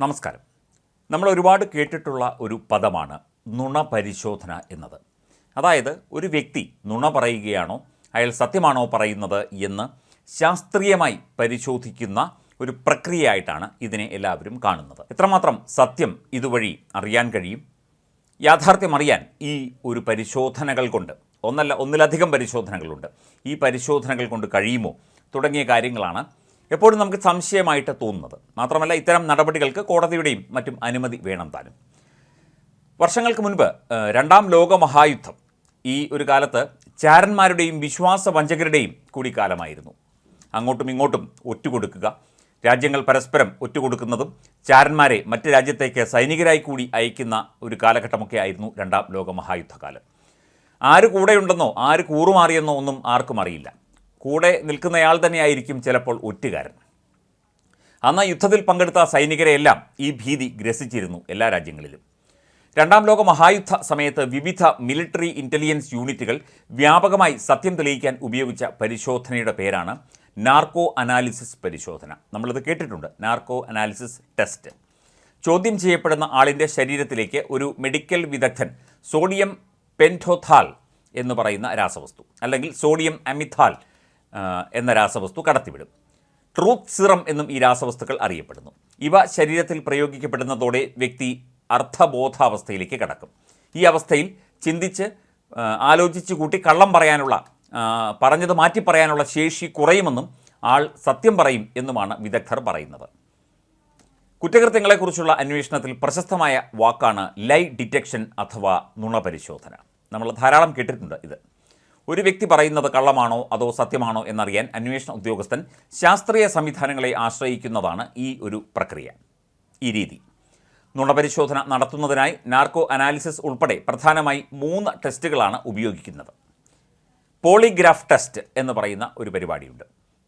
നമസ്കാരം. നമ്മൾ ഒരുപാട് കേട്ടിട്ടുള്ള ഒരു പദമാണ് നുണ പരിശോധന എന്നത്. അതായത് ഒരു വ്യക്തി നുണ പറയുകയാണോ അയാൾ സത്യമാണോ പറയുന്നത് എന്ന് ശാസ്ത്രീയമായി പരിശോധിക്കുന്ന ഒരു പ്രക്രിയയായിട്ടാണ് ഇതിനെ എല്ലാവരും കാണുന്നത്. എത്രമാത്രം സത്യം ഇതുവഴി അറിയാൻ കഴിയും? യാഥാർത്ഥ്യം അറിയാൻ ഈ ഒരു പരിശോധനകൾ കൊണ്ട് ഒന്നല്ല ഒന്നിലധികം പരിശോധനകളുണ്ട് ഈ പരിശോധനകൾ കൊണ്ട് കഴിയുമോ? തുടങ്ങിയ കാര്യങ്ങളാണ് എപ്പോഴും നമുക്ക് സംശയമായിട്ട് തോന്നുന്നത്. മാത്രമല്ല ഇത്തരം നടപടികൾക്ക് കോടതിയുടെയും മറ്റും അനുമതി വേണം താനും. വർഷങ്ങൾക്ക് മുൻപ് രണ്ടാം ലോക മഹായുദ്ധം ഈ ഒരു കാലത്ത് ചാരന്മാരുടെയും വിശ്വാസവഞ്ചകരുടെയും കൂടി കാലമായിരുന്നു അങ്ങോട്ടും ഇങ്ങോട്ടും ഒറ്റുകൊടുക്കുക രാജ്യങ്ങൾ പരസ്പരം ഒറ്റുകൊടുക്കുന്നതും ചാരന്മാരെ മറ്റ് രാജ്യത്തേക്ക് സൈനികരായി കൂടി അയക്കുന്ന ഒരു കാലഘട്ടമൊക്കെ ആയിരുന്നു രണ്ടാം ലോക മഹായുദ്ധകാലം ആര് കൂടെയുണ്ടെന്നോ ആര് കൂറുമാറിയെന്നോ ഒന്നും ആർക്കും അറിയില്ല. കൂടെ നിൽക്കുന്നയാൾ തന്നെയായിരിക്കും ചിലപ്പോൾ ഒറ്റുകാരൻ. അന്ന് യുദ്ധത്തിൽ പങ്കെടുത്ത സൈനികരെയെല്ലാം ഈ ഭീതി ഗ്രസിച്ചിരുന്നു എല്ലാ രാജ്യങ്ങളിലും. രണ്ടാം ലോക മഹായുദ്ധ സമയത്ത് വിവിധ മിലിറ്ററി ഇന്റലിജൻസ് യൂണിറ്റുകൾ വ്യാപകമായി സത്യം തെളിയിക്കാൻ ഉപയോഗിച്ച പരിശോധനയുടെ പേരാണ് നാർക്കോ അനാലിസിസ് പരിശോധന. നമ്മളിത് കേട്ടിട്ടുണ്ട് നാർക്കോ അനാലിസിസ് ടെസ്റ്റ് ചോദ്യം ചെയ്യപ്പെടുന്ന ആളിന്റെ ശരീരത്തിലേക്ക് ഒരു മെഡിക്കൽ വിദഗ്ധൻ സോഡിയം പെന്റോഥാൽ എന്ന് പറയുന്ന രാസവസ്തു അല്ലെങ്കിൽ സോഡിയം അമിഥാൽ എന്ന രാസവസ്തു കടത്തിവിടും. ട്രൂത്ത് സിറം എന്നും ഈ രാസവസ്തുക്കൾ അറിയപ്പെടുന്നു. ഇവ ശരീരത്തിൽ പ്രയോഗിക്കപ്പെടുന്നതോടെ വ്യക്തി അർത്ഥബോധാവസ്ഥയിലേക്ക് കടക്കും. ഈ അവസ്ഥയിൽ ചിന്തിച്ച് ആലോചിച്ച് കൂട്ടി കള്ളം പറയാനുള്ള പറഞ്ഞത് മാറ്റി പറയാനുള്ള ശേഷി കുറയുമെന്നും ആൾ സത്യം പറയും എന്നുമാണ് വിദഗ്ധർ പറയുന്നത്. കുറ്റകൃത്യങ്ങളെക്കുറിച്ചുള്ള അന്വേഷണത്തിൽ പ്രശസ്തമായ വാക്കാണ് ലൈ ഡിറ്റക്ഷൻ അഥവാ നുണപരിശോധന. നമ്മൾ ധാരാളം കേട്ടിട്ടുണ്ട് ഇത്. ഒരു വ്യക്തി പറയുന്നത് കള്ളമാണോ അതോ സത്യമാണോ എന്നറിയാൻ അന്വേഷണ ഉദ്യോഗസ്ഥൻ ശാസ്ത്രീയ സംവിധാനങ്ങളെ ആശ്രയിക്കുന്നതാണ് ഈ ഒരു പ്രക്രിയ. ഈ രീതി. നുണപരിശോധന നടത്തുന്നതിനായി നാർക്കോ അനാലിസിസ് ഉൾപ്പെടെ പ്രധാനമായി മൂന്ന് ടെസ്റ്റുകളാണ് ഉപയോഗിക്കുന്നത്. പോളിഗ്രാഫ് ടെസ്റ്റ് എന്ന് പറയുന്ന ഒരു പരിപാടിയുണ്ട്.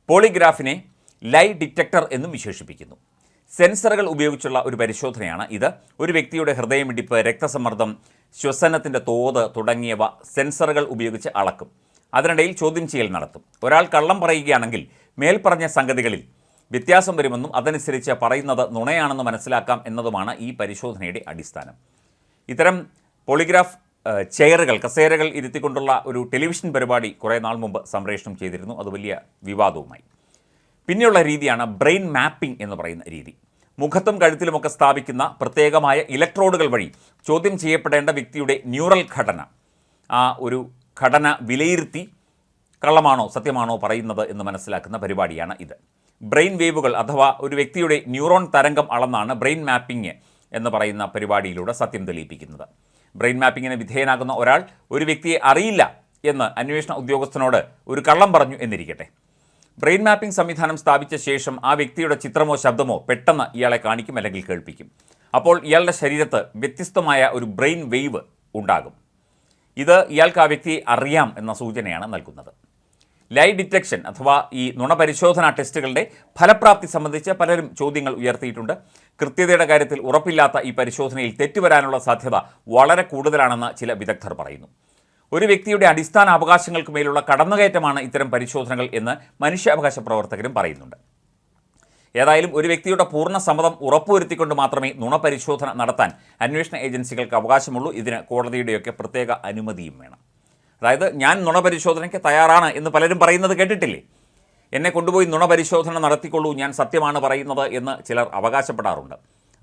പോളിഗ്രാഫിനെ ലൈ ഡിറ്റക്ടർ എന്നും വിശേഷിപ്പിക്കുന്നു. സെൻസറുകൾ ഉപയോഗിച്ചുള്ള ഒരു പരിശോധനയാണ് ഇത്. ഒരു വ്യക്തിയുടെ ഹൃദയമിടിപ്പ് രക്തസമ്മർദ്ദം ശ്വസനത്തിന്റെ തോത് തുടങ്ങിയവ സെൻസറുകൾ ഉപയോഗിച്ച് അളക്കും. അതിനിടയിൽ ചോദ്യം ചെയ്യൽ നടത്തും. ഒരാൾ കള്ളം പറയുകയാണെങ്കിൽ മേൽപ്പറഞ്ഞ സംഗതികളിൽ വ്യത്യാസം വരുമെന്നും അതനുസരിച്ച് പറയുന്നത് നുണയാണെന്ന് മനസ്സിലാക്കാം എന്നതുമാണ് ഈ പരിശോധനയുടെ അടിസ്ഥാനം. ഇത്തരം പോളിഗ്രാഫ് ചെയറുകൾ കസേരകൾ ഇരുത്തിക്കൊണ്ടുള്ള ഒരു ടെലിവിഷൻ പരിപാടി കുറേ നാൾ മുമ്പ് സംപ്രേഷണം ചെയ്തിരുന്നു. അത് വലിയ വിവാദവുമായി. പിന്നെയുള്ള രീതിയാണ് ബ്രെയിൻ മാപ്പിംഗ് എന്ന് പറയുന്ന രീതി. മുഖത്തും കഴുത്തിലുമൊക്കെ സ്ഥാപിക്കുന്ന പ്രത്യേകമായ ഇലക്ട്രോഡുകൾ വഴി ചോദ്യം ചെയ്യപ്പെടേണ്ട വ്യക്തിയുടെ ന്യൂറൽ ഘടന. ആ ഒരു ഘടന വിലയിരുത്തി കള്ളമാണോ സത്യമാണോ പറയുന്നത് എന്ന് മനസ്സിലാക്കുന്ന പരിപാടിയാണ് ഇത്. ബ്രെയിൻ വേവുകൾ അഥവാ ഒരു വ്യക്തിയുടെ ന്യൂറോൺ തരംഗം അളന്നാണ് ബ്രെയിൻ മാപ്പിംഗ് എന്ന് പറയുന്ന പരിപാടിയിലൂടെ സത്യം തെളിയിപ്പിക്കുന്നത്. ബ്രെയിൻ മാപ്പിങ്ങിന് വിധേയനാകുന്ന ഒരാൾ ഒരു വ്യക്തിയെ അറിയില്ല എന്ന് അന്വേഷണ ഉദ്യോഗസ്ഥനോട് ഒരു കള്ളം പറഞ്ഞു എന്നിരിക്കട്ടെ. ബ്രെയിൻ മാപ്പിംഗ് സംവിധാനം സ്ഥാപിച്ച ശേഷം ആ വ്യക്തിയുടെ ചിത്രമോ ശബ്ദമോ പെട്ടെന്ന് ഇയാളെ കാണിക്കും അല്ലെങ്കിൽ കേൾപ്പിക്കും. അപ്പോൾ ഇയാളുടെ ശരീരത്ത് വ്യത്യസ്തമായ ഒരു ബ്രെയിൻ വേവ് ഉണ്ടാകും. ഇത് ഇയാൾക്ക് ആ വ്യക്തിയെ അറിയാം എന്ന സൂചനയാണ് നൽകുന്നത്. ലൈ ഡിറ്റക്ഷൻ അഥവാ ഈ നുണപരിശോധനാ ടെസ്റ്റുകളുടെ ഫലപ്രാപ്തി സംബന്ധിച്ച് പലരും ചോദ്യങ്ങൾ ഉയർത്തിയിട്ടുണ്ട്. കൃത്യതയുടെ കാര്യത്തിൽ ഉറപ്പില്ലാത്ത ഈ പരിശോധനയിൽ തെറ്റുവരാനുള്ള സാധ്യത വളരെ കൂടുതലാണെന്ന് ചില വിദഗ്ധർ പറയുന്നു. ഒരു വ്യക്തിയുടെ അടിസ്ഥാന അവകാശങ്ങൾക്ക് മേലുള്ള കടന്നുകയറ്റമാണ് ഇത്തരം പരിശോധനകൾ എന്ന് മനുഷ്യാവകാശ പ്രവർത്തകരും പറയുന്നുണ്ട്. ഏതായാലും ഒരു വ്യക്തിയുടെ പൂർണ സമ്മതം ഉറപ്പുവരുത്തിക്കൊണ്ട് മാത്രമേ നുണപരിശോധന നടത്താൻ അന്വേഷണ ഏജൻസികൾക്ക് അവകാശമുള്ളൂ. ഇതിന് കോടതിയുടെയൊക്കെ പ്രത്യേക അനുമതിയും വേണം. അതായത് ഞാൻ നുണപരിശോധനയ്ക്ക് തയ്യാറാണ് എന്ന് പലരും പറയുന്നത് കേട്ടിട്ടില്ലേ? എന്നെ കൊണ്ടുപോയി നുണപരിശോധന നടത്തിക്കൊള്ളൂ ഞാൻ സത്യമാണ് പറയുന്നത് എന്ന് ചിലർ അവകാശപ്പെടാറുണ്ട്.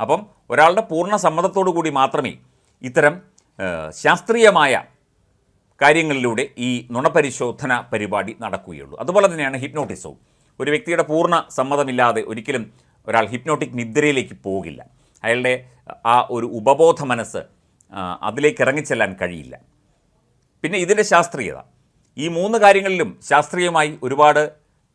അപ്പം ഒരാളുടെ പൂർണ സമ്മതത്തോടു കൂടി മാത്രമേ ഇത്തരം ശാസ്ത്രീയമായ കാര്യങ്ങളിലൂടെ ഈ നുണപരിശോധന പരിപാടി നടക്കുകയുള്ളൂ. അതുപോലെ തന്നെയാണ് ഹിപ്നോട്ടിസവും. ഒരു വ്യക്തിയുടെ പൂർണ സമ്മതമില്ലാതെ ഒരിക്കലും ഒരാൾ ഹിപ്നോട്ടിക് നിദ്രയിലേക്ക് പോകില്ല. അയാളുടെ ആ ഒരു ഉപബോധ മനസ്സ് അതിലേക്ക് ഇറങ്ങിച്ചെല്ലാൻ കഴിയില്ല. പിന്നെ ഇതിന്റെ ശാസ്ത്രീയത. ഈ മൂന്ന് കാര്യങ്ങളിലും ശാസ്ത്രീയമായി ഒരുപാട്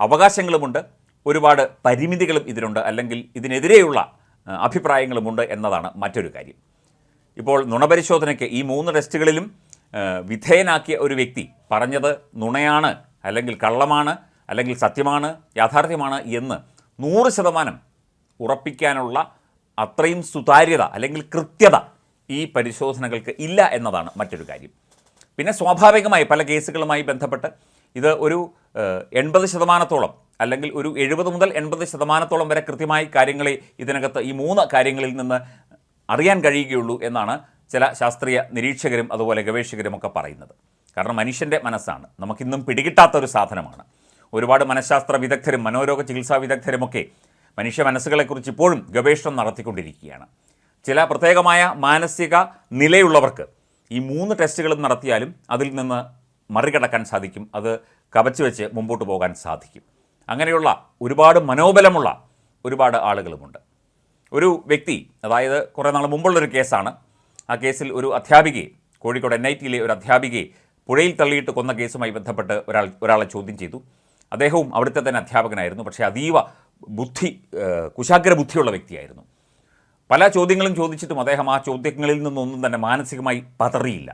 അവകാശങ്ങളുമുണ്ട് ഒരുപാട് പരിമിതികളും ഇതിനുണ്ട് അല്ലെങ്കിൽ ഇതിനെതിരെയുള്ള അഭിപ്രായങ്ങളുമുണ്ട് എന്നതാണ് മറ്റൊരു കാര്യം. ഇപ്പോൾ നുണപരിശോധനയ്ക്ക് ഈ മൂന്ന് ടെസ്റ്റുകളിലും വിധേയനാക്കിയ ഒരു വ്യക്തി പറഞ്ഞത് നുണയാണ് അല്ലെങ്കിൽ കള്ളമാണ് അല്ലെങ്കിൽ സത്യമാണ് യാഥാർത്ഥ്യമാണ് എന്ന് നൂറ് ശതമാനം ഉറപ്പിക്കാനുള്ള അത്രയും സുതാര്യത അല്ലെങ്കിൽ കൃത്യത ഈ പരിശോധനകൾക്ക് ഇല്ല എന്നതാണ് മറ്റൊരു കാര്യം. പിന്നെ സ്വാഭാവികമായി പല കേസുകളുമായി ബന്ധപ്പെട്ട് ഇത് ഒരു എൺപത് ശതമാനത്തോളം അല്ലെങ്കിൽ ഒരു എഴുപത് മുതൽ എൺപത് ശതമാനത്തോളം വരെ കൃത്യമായി കാര്യങ്ങളെ ഇതിനകത്ത് ഈ മൂന്ന് കാര്യങ്ങളിൽ നിന്ന് അറിയാൻ കഴിയുകയുള്ളൂ എന്നാണ് ചില ശാസ്ത്രീയ നിരീക്ഷകരും അതുപോലെ ഗവേഷകരും ഒക്കെ പറയുന്നത്. കാരണം മനുഷ്യന്റെ മനസ്സാണ്. നമുക്കിന്നും പിടികിട്ടാത്ത ഒരു സാധനമാണ്. ഒരുപാട് മനഃശാസ്ത്ര വിദഗ്ധരും മനോരോഗ ചികിത്സാ വിദഗ്ധരുമൊക്കെ മനുഷ്യ മനസ്സുകളെക്കുറിച്ച് ഇപ്പോഴും ഗവേഷണം നടത്തിക്കൊണ്ടിരിക്കുകയാണ്. ചില പ്രത്യേകമായ മാനസിക നിലയുള്ളവർക്ക് ഈ മൂന്ന് ടെസ്റ്റുകളും നടത്തിയാലും അതിൽ നിന്ന് മറികടക്കാൻ സാധിക്കും. അത് കവച്ചു വെച്ച് മുമ്പോട്ട് പോകാൻ സാധിക്കും. അങ്ങനെയുള്ള ഒരുപാട് മനോബലമുള്ള ഒരുപാട് ആളുകളുമുണ്ട്. ഒരു വ്യക്തി അതായത് കുറേ നാൾ മുമ്പുള്ളൊരു കേസാണ്. ആ കേസിൽ ഒരു അധ്യാപികയെ കോഴിക്കോട് എൻ ഐ ടിയിലെ ഒരു അധ്യാപികയെ പുഴയിൽ തള്ളിയിട്ട് കൊന്ന കേസുമായി ബന്ധപ്പെട്ട് ഒരാൾ ഒരാളെ ചോദ്യം ചെയ്തു. അദ്ദേഹവും അവിടുത്തെ തന്നെ അധ്യാപകനായിരുന്നു പക്ഷേ അതീവ ബുദ്ധി കുശാഗ്ര ബുദ്ധിയുള്ള വ്യക്തിയായിരുന്നു. പല ചോദ്യങ്ങളും ചോദിച്ചിട്ടും അദ്ദേഹം ആ ചോദ്യങ്ങളിൽ നിന്നൊന്നും തന്നെ മാനസികമായി പതറിയില്ല.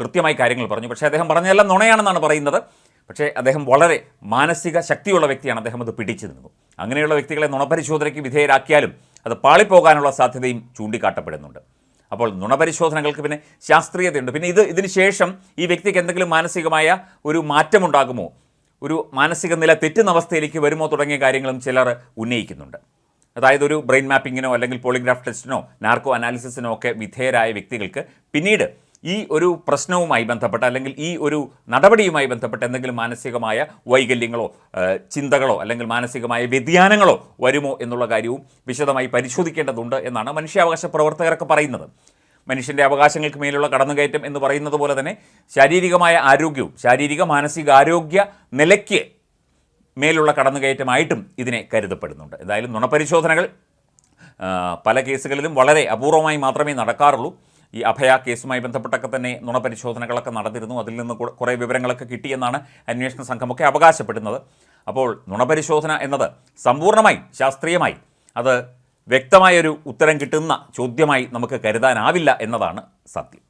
കൃത്യമായി കാര്യങ്ങൾ പറഞ്ഞു. പക്ഷേ അദ്ദേഹം പറഞ്ഞതെല്ലാം നുണയാണെന്നാണ് പറയുന്നത്. പക്ഷേ അദ്ദേഹം വളരെ മാനസിക ശക്തിയുള്ള വ്യക്തിയാണ്. അദ്ദേഹം അത് പിടിച്ചു നിന്നു. അങ്ങനെയുള്ള വ്യക്തികളെ നുണപരിശോധനയ്ക്ക് വിധേയരാക്കിയാലും അത് പാളിപ്പോകാനുള്ള സാധ്യതയും ചൂണ്ടിക്കാട്ടപ്പെടുന്നുണ്ട്. അപ്പോൾ നുണപരിശോധനകൾക്ക് പിന്നെ ശാസ്ത്രീയതയുണ്ട്. പിന്നെ ഇത് ഇതിന് ശേഷം ഈ വ്യക്തിക്ക് എന്തെങ്കിലും മാനസികമായ ഒരു മാറ്റമുണ്ടാകുമോ? ഒരു മാനസിക നില തെറ്റുന്ന അവസ്ഥയിലേക്ക് വരുമോ തുടങ്ങിയ കാര്യങ്ങളും ചിലർ ഉന്നയിക്കുന്നുണ്ട്. അതായത് ഒരു ബ്രെയിൻ മാപ്പിങ്ങിനോ അല്ലെങ്കിൽ പോളിഗ്രാഫ് ടെസ്റ്റിനോ നാർക്കോ അനാലിസിസിനോ ഒക്കെ വിധേയരായ വ്യക്തികൾക്ക് പിന്നീട് ഈ ഒരു പ്രശ്നവുമായി ബന്ധപ്പെട്ട് അല്ലെങ്കിൽ ഈ ഒരു നടപടിയുമായി ബന്ധപ്പെട്ട് എന്തെങ്കിലും മാനസികമായ വൈകല്യങ്ങളോ ചിന്തകളോ അല്ലെങ്കിൽ മാനസികമായ വ്യതിയാനങ്ങളോ വരുമോ എന്നുള്ള കാര്യവും വിശദമായി പരിശോധിക്കേണ്ടതുണ്ട് എന്നാണ് മനുഷ്യാവകാശ പ്രവർത്തകരൊക്കെ പറയുന്നത്. മനുഷ്യന്റെ അവകാശങ്ങൾക്ക് മേലുള്ള കടന്നുകയറ്റം എന്ന് പറയുന്നത് പോലെ തന്നെ ശാരീരികമായ ആരോഗ്യവും ശാരീരിക മാനസികാരോഗ്യ നിലയ്ക്ക് മേലുള്ള കടന്നുകയറ്റമായിട്ടും ഇതിനെ കരുതപ്പെടുന്നുണ്ട്. എന്തായാലും നുണപരിശോധനകൾ പല കേസുകളിലും വളരെ അപൂർവമായി മാത്രമേ നടക്കാറുള്ളൂ. ഈ അഭയ കേസുമായി ബന്ധപ്പെട്ടൊക്കെ തന്നെ നുണപരിശോധനകളൊക്കെ നടന്നിരുന്നു. അതിൽ നിന്ന് കുറേ വിവരങ്ങളൊക്കെ കിട്ടിയെന്നാണ് അന്വേഷണ സംഘമൊക്കെ അവകാശപ്പെടുന്നത്. അപ്പോൾ നുണപരിശോധന എന്നത് സമ്പൂർണമായി ശാസ്ത്രീയമായി അത് വ്യക്തമായൊരു ഉത്തരം കിട്ടുന്ന ചോദ്യമായി നമുക്ക് കരുതാനാവില്ല എന്നതാണ് സത്യം.